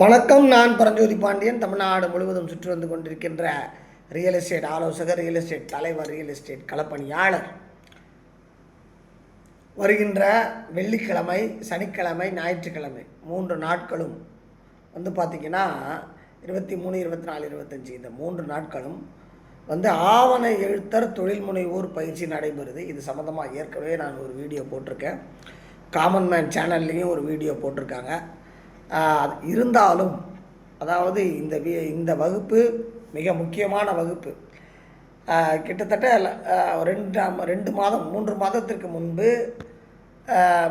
வணக்கம் நான் பரஞ்சோதி பாண்டியன். தமிழ்நாடு முழுவதும் சுற்றி வந்து கொண்டிருக்கின்ற ரியல் எஸ்டேட் ஆலோசகர் ரியல் எஸ்டேட் தலைவர் ரியல் எஸ்டேட் களப்பணியாளர். வருகின்ற வெள்ளிக்கிழமை சனிக்கிழமை ஞாயிற்றுக்கிழமை மூன்று நாட்களும் வந்து பார்த்திங்கன்னா இருபத்தி மூணு இருபத்தி நாலு இருபத்தஞ்சி இந்த மூன்று நாட்களும் வந்து ஆவண எழுத்தர் தொழில் முனைவோர் பயிற்சி நடைபெறுது. இது சம்மந்தமாக ஏற்கனவே நான் ஒரு வீடியோ போட்டிருக்கேன். காமன் மேன் சேனல்லையும் ஒரு வீடியோ போட்டிருக்காங்க. இருந்தாலும் அதாவது இந்த வி இந்த வகுப்பு மிக முக்கியமான வகுப்பு. கிட்டத்தட்ட ரெண்டு ரெண்டு மாதம் மூன்று மாதத்திற்கு முன்பு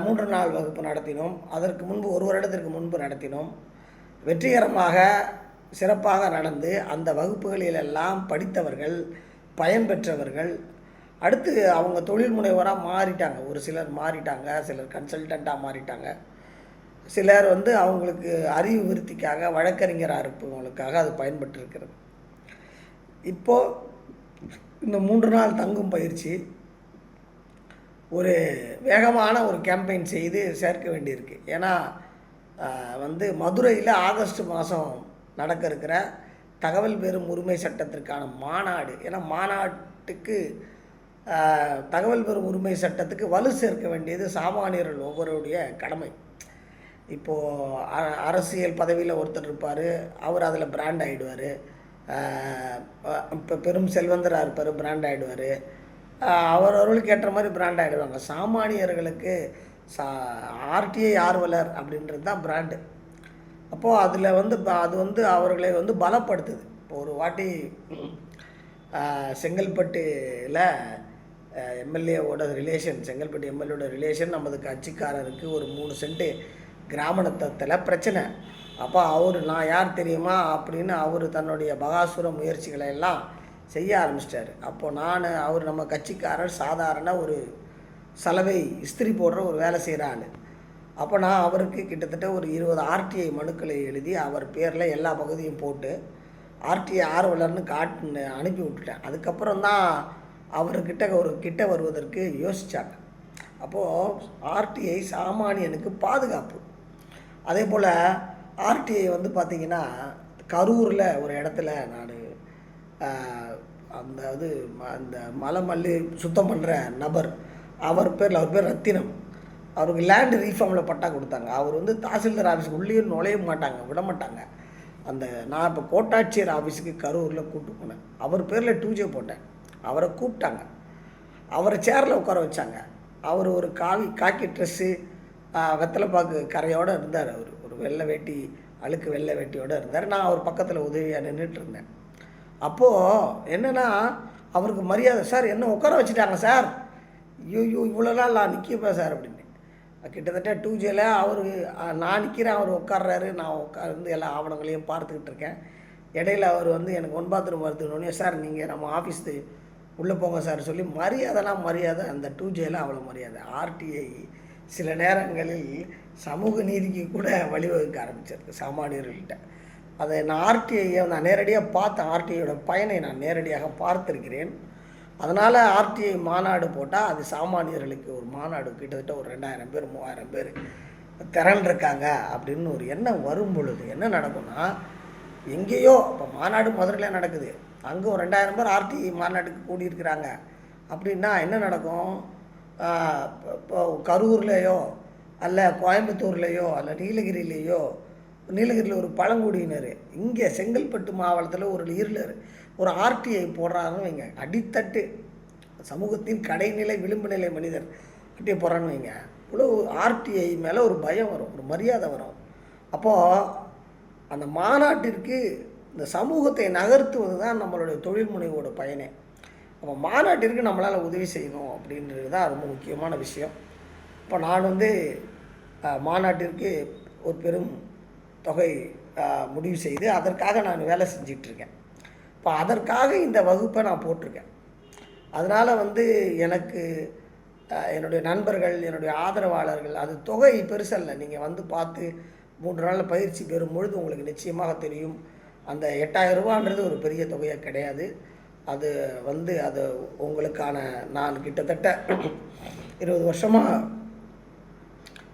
மூன்று நாள் வகுப்பு நடத்தினோம். அதற்கு முன்பு ஒரு வருடத்திற்கு முன்பு நடத்தினோம். வெற்றிகரமாக சிறப்பாக நடந்து அந்த வகுப்புகளிலெல்லாம் படித்தவர்கள் பயன்பெற்றவர்கள் அடுத்து அவங்க தொழில் முனைவராக மாறிட்டாங்க. ஒரு சிலர் மாறிட்டாங்க சிலர் கன்சல்டண்ட்டாக மாறிட்டாங்க. சிலர் வந்து அவங்களுக்கு அறிவு விருத்திக்காக வழக்கறிஞர் அறுப்புகளுக்காக அது பயன்பட்டிருக்கிறது. இப்போது இந்த மூன்று நாள் தங்கும் பயிற்சி ஒரு வேகமான ஒரு கேம்பெயின் செய்து சேர்க்க வேண்டியிருக்கு. ஏன்னா வந்து மதுரையில் ஆகஸ்ட் மாதம் நடக்க இருக்கிற தகவல் பெறும் உரிமை சட்டத்திற்கான மாநாடு. ஏன்னா மாநாட்டுக்கு தகவல் பெறும் உரிமை சட்டத்துக்கு வலு சேர்க்க வேண்டியது சாமானியர்கள் ஒவ்வொருடைய கடமை. இப்போது அ- அரசியல் பதவியில் ஒருத்தர் இருப்பார் அவர் அதில் பிராண்ட் ஆகிடுவார் இப்போ பெரும் செல்வந்தராக இருப்பார் பிராண்ட் ஆகிடுவார் அவர் அவர்களுக்கு ஏற்ற மாதிரி பிராண்ட் ஆகிடுவாங்க சாமானியர்களுக்கு சா ஆர்டிஐ ஆர்வலர் அப்படின்றது தான் பிராண்டு அப்போது அதில் வந்து அது வந்து அவர்களை வந்து பலப்படுத்துது. இப்போ ஒரு வாட்டி செங்கல்பட்டுல எம்எல்ஏவோட ரிலேஷன் செங்கல்பட்டு எம்எல்ஏவோட ரிலேஷன் நமது கட்சிக்காரருக்கு ஒரு மூணு சென்ட்டு கிராமணத்தத்தில் பிரச்சனை. அப்போ அவர் நான் யார் தெரியுமா? அப்படின்னு அவர் தன்னுடைய பகாசுர முயற்சிகளை எல்லாம் செய்ய ஆரம்பிச்சிட்டாரு. அப்போது நான் அவர் நம்ம கட்சிக்காரர் சாதாரண ஒரு சலவை இஸ்திரி போடுற ஒரு வேலை செய்கிற ஆள். அப்போ நான் அவருக்கு கிட்டத்தட்ட ஒரு இருபது ஆர்டிஐ மனுக்களை எழுதி அவர் பேரில் எல்லா பகுதியும் போட்டு ஆர்டிஐ ஆர்வலர்னு காட்டு அனுப்பி விட்டுட்டேன். அதுக்கப்புறம் தான் அவர்கிட்ட ஒரு கிட்ட வருவதற்கு யோசித்தாங்க அப்போது ஆர்டிஐ சாமானியனுக்கு பாதுகாப்பு. அதே போல் ஆர்டிஐ வந்து பார்த்திங்கன்னா கரூரில் ஒரு இடத்துல நான் அந்த இது ம- அந்த மலை மல்லி சுத்தம் பண்ணுற நபர் அவர் பேரில் அவர் பேர் ரத்தினம். அவருக்கு லேண்டு ரீஃபார்மில் பட்டா கொடுத்தாங்க. அவர் வந்து தாசில்தார் ஆஃபீஸ்க்கு உள்ளேயே நுழைய மாட்டாங்க விட மாட்டாங்க. அந்த நான் இப்போ கோட்டாட்சியர் ஆஃபீஸுக்கு கரூரில் கூப்பிட்டு போனேன். அவர் பேரில் டூஜே போட்டேன். அவரை கூப்பிட்டாங்க. அவரை சேரில் உட்கார வச்சாங்க. அவர் ஒரு காவி காக்கி ட்ரெஸ்ஸு வெத்தலைப்பாக்கு கரையோடு இருந்தார் அவர். ஒரு வெள்ளை வேட்டி அழுக்கு வெள்ளை வேட்டியோடு இருந்தார். நான் அவர் பக்கத்தில் உதவியாக நின்றுட்டு இருந்தேன் அப்போது என்னென்னா அவருக்கு மரியாதை சார் என்ன உட்கார வச்சுட்டாங்க சார்? ஐயோ இவ்வளோ நாள் நான் நிற்கப்பேன் சார் அப்படின்னு கிட்டத்தட்ட டூ ஜேல அவர் நான் நிற்கிறேன் அவர் உட்கார்றாரு. நான் உட்கார்ந்து எல்லா ஆவணங்களையும் பார்த்துக்கிட்டு இருக்கேன். இடையில அவர் வந்து எனக்கு ஒன் பாத்ரூம் வருதுன்னு சார் நீங்கள் நம்ம ஆஃபீஸ்க்கு உள்ளே போங்க சார் சொல்லி மரியாதைலாம் மரியாதை அந்த டூ ஜேல அவ்வளோ மரியாதை. ஆர்டிஐ சில நேரங்களில் சமூக நீதிக்கு கூட வழிவகுக்க ஆரம்பிச்சிருக்கு சாமானியர்கள்கிட்ட அதை நான் ஆர்டிஐயை நான் நேரடியாக பார்த்தேன் ஆர்டிஐயோட பயனை நான் நேரடியாக பார்த்திருக்கிறேன். அதனால் ஆர்டிஐ மாநாடு போட்டால் அது சாமானியர்களுக்கு ஒரு மாநாடு கிட்டத்தட்ட ஒரு ரெண்டாயிரம் பேர் மூவாயிரம் பேர் திரண்டிருக்காங்க அப்படின்னு ஒரு எண்ணம் வரும் பொழுது என்ன நடக்கும்னா எங்கேயோ இப்போ மாநாடு மதுரையில் நடக்குது. அங்கே ஒரு ரெண்டாயிரம் பேர் ஆர்டிஐ மாநாட்டுக்கு கூடியிருக்கிறாங்க. அப்படின்னா என்ன நடக்கும்? கரூர்லேயோ அல்ல கோயம்புத்தூர்லேயோ அல்ல நீலகிரிலேயோ நீலகிரியில் ஒரு பழங்குடியினர். இங்கே செங்கல்பட்டு மாவட்டத்தில் ஒரு இருளர் ஒரு ஆர்டிஐ போடுறாருன்னு வைங்க. அடித்தட்டு. சமூகத்தின் கடைநிலை விளிம்பு நிலை மனிதர் ஆர்டிஐ போகிறான்னு வைங்க. இவ்வளோ ஆர்டிஐ மேலே ஒரு பயம் வரும். ஒரு மரியாதை வரும். அப்போது அந்த மாநாட்டிற்கு இந்த சமூகத்தை நகர்த்துவது தான் நம்மளுடைய தொழில் முனைவோட பயனே. அப்போ மாநாட்டிற்கு நம்மளால் உதவி செய்யணும் அப்படின்றது தான் ரொம்ப முக்கியமான விஷயம். இப்போ நான் வந்து மாநாட்டிற்கு ஒரு பெரும் தொகை முடிவு செய்து அதற்காக நான் வேலை செஞ்சிட்ருக்கேன். இப்போ அதற்காக இந்த வகுப்பை நான் போட்டிருக்கேன். அதனால் வந்து எனக்கு என்னுடைய நண்பர்கள் என்னுடைய ஆதரவாளர்கள் அது தொகை பெருசல்ல நீங்கள் வந்து பார்த்து மூன்று நாளில் பயிற்சி பெறும் பொழுது உங்களுக்கு நிச்சயமாக தெரியும். அந்த எட்டாயிரம் ரூபான்றது ஒரு பெரிய தொகையாக கிடையாது. அது வந்து அது உங்களுக்கான நான் கிட்டத்தட்ட இருபது வருஷமாக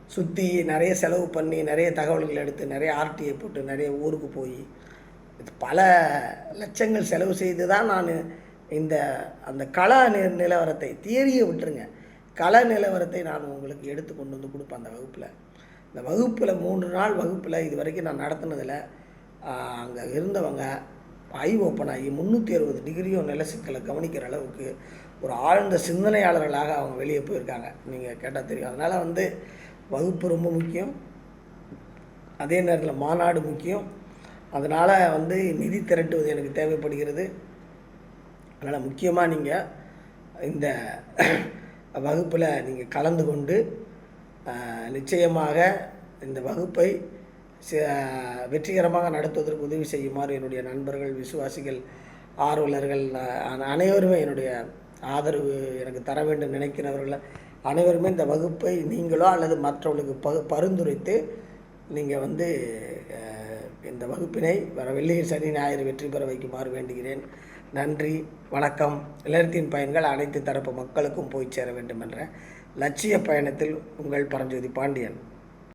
சுற்றி நிறைய செலவு பண்ணி நிறைய தகவல்கள் எடுத்து நிறைய ஆர்டிஐ போட்டு நிறைய ஊருக்கு போய் இது பல லட்சங்கள் செலவு செய்து தான் நான் இந்த அந்த கலா நி நிலவரத்தை தியரியை விட்டுருங்க. கலா நிலவரத்தை நான் உங்களுக்கு எடுத்து கொண்டு வந்து கொடுப்பேன் அந்த வகுப்பில். இந்த வகுப்பில் மூன்று நாள் வகுப்பில் இது வரைக்கும் நான் நடத்தினதில் அங்கே இருந்தவங்க ஐ ஓப்பன் ஆகி முந்நூற்றி அறுபது டிகிரியும் நில சிக்கலை கவனிக்கிற அளவுக்கு ஒரு ஆழ்ந்த சிந்தனையாளர்களாக அவங்க வெளியே போயிருக்காங்க. நீங்கள் கேட்டால் தெரியும். அதனால் வந்து வகுப்பு ரொம்ப முக்கியம். அதே நேரத்தில் மாநாடு முக்கியம். அதனால் வந்து நிதி திரட்டுவது எனக்கு தேவைப்படுகிறது. அதனால் முக்கியமாக நீங்கள் இந்த வகுப்பில் நீங்கள் கலந்து கொண்டு நிச்சயமாக இந்த வகுப்பை வெற்றிகரமாக நடத்துவதற்கு உதவி செய்யுமாறு என்னுடைய நண்பர்கள் விசுவாசிகள் ஆர்வலர்கள் அனைவருமே என்னுடைய ஆதரவு எனக்கு தர வேண்டும் நினைக்கிறவர்கள் அனைவருமே இந்த வகுப்பை நீங்களோ அல்லது மற்றவர்களுக்கு பகு பரிந்துரைத்து நீங்கள் வந்து இந்த வகுப்பினை வர வெள்ளி சனி ஞாயிறு வெற்றி பெற வைக்குமாறு வேண்டுகிறேன். நன்றி வணக்கம். இளத்தின் பயன்கள் அனைத்து தரப்பு மக்களுக்கும் போய் சேர வேண்டும் என்ற லட்சிய பயணத்தில் உங்கள் பரஞ்சோதி பாண்டியன்.